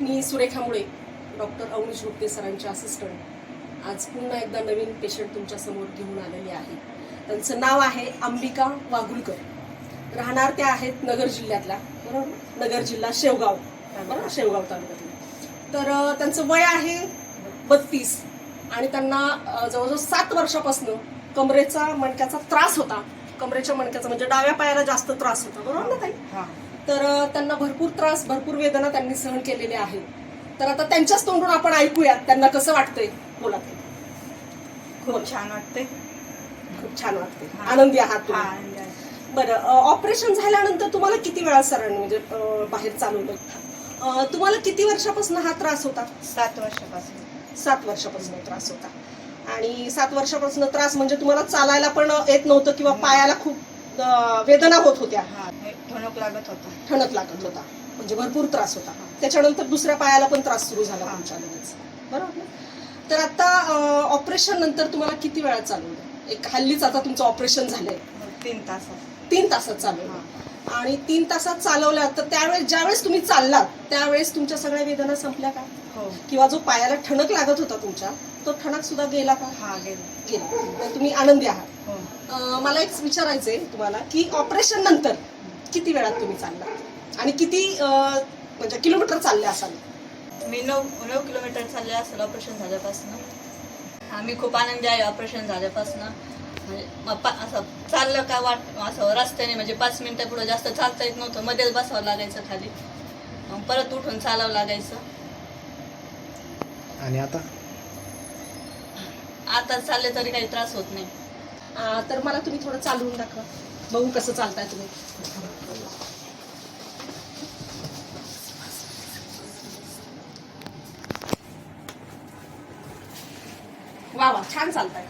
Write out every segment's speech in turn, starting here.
मी Surekha Mule doctor Avneesh Gupte सरांचे assistant आज पुन्हा एकदा नवीन पेशंट तुमच्यासमोर घेऊन आलेले आहे. त्यांचं नाव आहे अंबिका वाघुलकर. राहणार त्या आहेत नगर जिल्ह्यातल्या बरोबर? नगर जिल्हा शेवगाव. बरोबर? शेवगाव तालुक्यातला. तर त्यांचं वय आहे बत्तीस. आणि त्यांना जवळजवळ सात वर्षापासून कमरेचा मणक्याचा त्रास होता. कमरेच्या मणक्याचा म्हणजे डाव्या पायाला जास्त त्रास होता बरोबर ना ताई? हा. तर त्यांना भरपूर त्रास भरपूर वेदना त्यांनी सहन केलेल्या आहेत. तर आता त्यांच्याच तोंडून आपण ऐकूयात त्यांना कसं वाटतंय? बोला. खूप छान वाटते खूप छान वाटते. आनंदी आहात. बरं ऑपरेशन झाल्यानंतर तुम्हाला किती वेळा सरांनी म्हणजे बाहेर चालवलं? तुम्हाला किती वर्षापासून हा त्रास होता? सात वर्षापासून. सात वर्षापासून त्रास होता. आणि सात वर्षापासून त्रास म्हणजे तुम्हाला चालायला पण येत नव्हतं किंवा पायाला खूप वेदना होत होत्या. ठणक लागत होता. ठणक लागत होता. म्हणजे भरपूर त्रास होता. त्याच्यानंतर दुसऱ्या पायाला पण त्रास सुरू झाला. तुमच्या लगेच. बरोबर? तर आता ऑपरेशन नंतर तुम्हाला किती वेळा चालवलं एक हल्लीच आता तुमचं ऑपरेशन झालंय. तीन तासात. तीन तासात चालवलं आणि तीन तासात चालवल्या तर त्यावेळेस ज्यावेळेस तुम्ही चाललात त्यावेळेस तुमच्या सगळ्या वेदना संपल्या का? हो. किंवा जो पायाला ठणक लागत होता तुमच्या तो ठणक सुद्धा गेला का? हा गेलो. तुम्ही आनंदी आहात. हो. मला एक विचारायचंय तुम्हाला की ऑपरेशन नंतर किती वेळात तुम्ही चालला आणि किती म्हणजे किलोमीटर चालले असाल? मी नऊ नऊ किलोमीटर चालले असेल ऑपरेशन झाल्यापासून. आम्ही खूप आनंदी आहे ऑपरेशन झाल्यापासून. म्हणजे मग पा- असं चाललं का वाट असं रस्त्याने म्हणजे पाच मिनिटं पुढे जास्त चालता येत नव्हतं. मध्येच बसावं लागायचं खाली. मग परत उठून चालावं लागायचं. आणि आता? आता चालले तरी काही त्रास होत नाही. अं, तर मला तुम्ही थोडं चालवून दाखवा. बघू कसं चालताय तुम्ही. वा वा छान चालताय.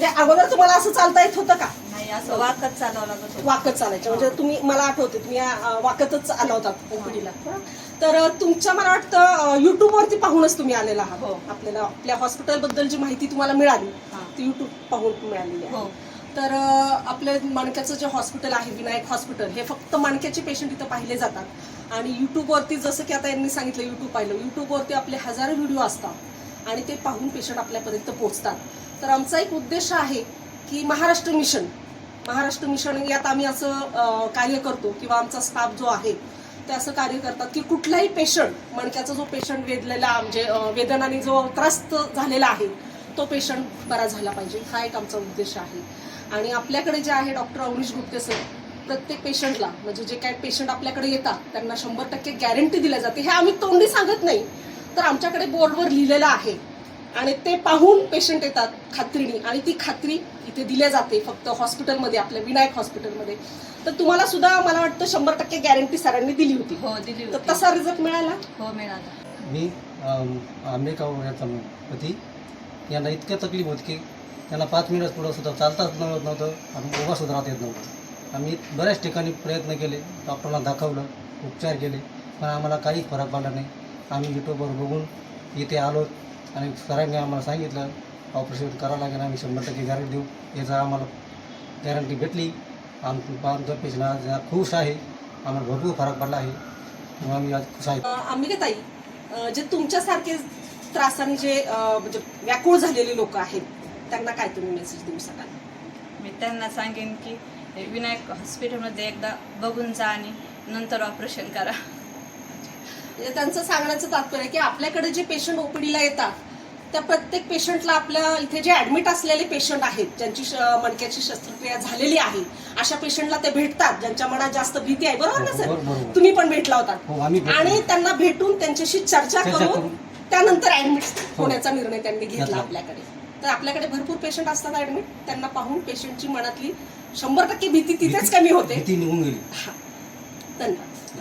म्हणजे अगोदर तुम्हाला असं चालता येत होतं का? नाही असं वाकत चालावं लागत होतं. वाकत चालायचं. म्हणजे तुम्ही मला आठवते तुम्ही अं, वाकतच आला होता ओपीडीला. तर अं, तुमच्या मला वाटतं युट्यूब वरती पाहूनच तुम्ही आलेला आहात. हो. आपल्याला आपल्या हॉस्पिटलबद्दल जी माहिती तुम्हाला मिळाली हा. ती युट्यूब पाहून मिळालेली आहे. हो. तर अं, आपलं मणक्याचं जे हॉस्पिटल आहे विनायक हॉस्पिटल हे फक्त मणक्याचे पेशंट इथं पाहिले जातात. आणि युट्यूबवरती जसं की आता यांनी सांगितलं युट्यूब पाहिलं. युट्यूबवरती आपले हजारो व्हिडिओ असतात. आणि ते पाहून पेशंट आपल्यापर्यंत पोहोचतात. तर आमचा एक उद्देश आहे की महाराष्ट्र मिशन महाराष्ट्र मिशन यात आम्ही असं कार्य करतो किंवा आमचा स्टाफ जो आहे ते असं कार्य करतात की कुठलाही पेशंट मणक्याचा जो पेशंट वेदलेला म्हणजे वेदनाने जो त्रस्त झालेला आहे तो पेशंट बरा झाला पाहिजे. हा एक आमचा उद्देश आहे. आणि आपल्याकडे जे आहे डॉक्टर अवनीश गुप्ते सर प्रत्येक पेशंटला म्हणजे जे काही पेशंट आपल्याकडे येतात त्यांना शंभर टक्के गॅरंटी दिल्या जाते. हे आम्ही तोंडी सांगत नाही. तर आमच्याकडे बोर्डवर लिहिलेलं आहे. आणि ते पाहून पेशंट येतात खात्रीने. आणि ती खात्री इथे दिल्या जाते फक्त हॉस्पिटलमध्ये आपल्या विनायक हॉस्पिटलमध्ये तर तुम्हाला सुद्धा मला वाटतं शंभर टक्के गॅरंटी सरांनी दिली होती. हो दिली तर होती. तसा रिझल्ट मिळाला? हो मिळाला. मी आंबेगाव याचा पती? यांना इतक्या तकलीफ होती की त्यांना पाच मिनिट पुढं सुद्धा चालताच नव्हत नव्हतं आणि उभा सुद्धा राहता येत नव्हतं. आम्ही बऱ्याच ठिकाणी प्रयत्न केले डॉक्टरला दाखवलं उपचार केले पण आम्हाला काही फरक पडला नाही. आम्ही युट्यूबवर बघून इथे आलो आणि सरांनी आम्हाला सांगितलं ऑपरेशन करावं लागेल आम्ही शंभर टक्के गॅरंटी देऊ. याचा आम्हाला गॅरंटी भेटली. आम आमचा पेशंट आज खुश आहे. आम्हाला भरपूर फरक पडला आहे. मग आम्ही आज खुश आहे. अंबिकाताई अं, जे तुमच्यासारखे त्रासाने जे म्हणजे व्याकुळ झालेले लोक आहेत त्यांना काय तुम्ही मेसेज देऊ शकाल? मी त्यांना सांगेन की हे विनायक हॉस्पिटलमध्ये एकदा बघून जा आणि नंतर ऑपरेशन करा. म्हणजे त्यांचं सांगण्याचं तात्पर्य की आपल्याकडे जे पेशंट ओपीडीला येतात त्या प्रत्येक पेशंटला आपल्या इथे जे ऍडमिट असलेले पेशंट आहेत ज्यांची मणक्याची शस्त्रक्रिया झालेली आहे अशा पेशंटला ते भेटतात ज्यांच्या मनात जास्त भीती आहे बरोबर ना हो, सर. तुम्ही पण भेटला होता हो. आणि त्यांना भेटून त्यांच्याशी चर्चा करून. त्यानंतर ऍडमिट होण्याचा निर्णय त्यांनी घेतला. आपल्याकडे तर आपल्याकडे भरपूर पेशंट असतात ऍडमिट त्यांना पाहून पेशंटची मनातली शंभर टक्के भीती तिथेच कमी होते हा. धन्यवाद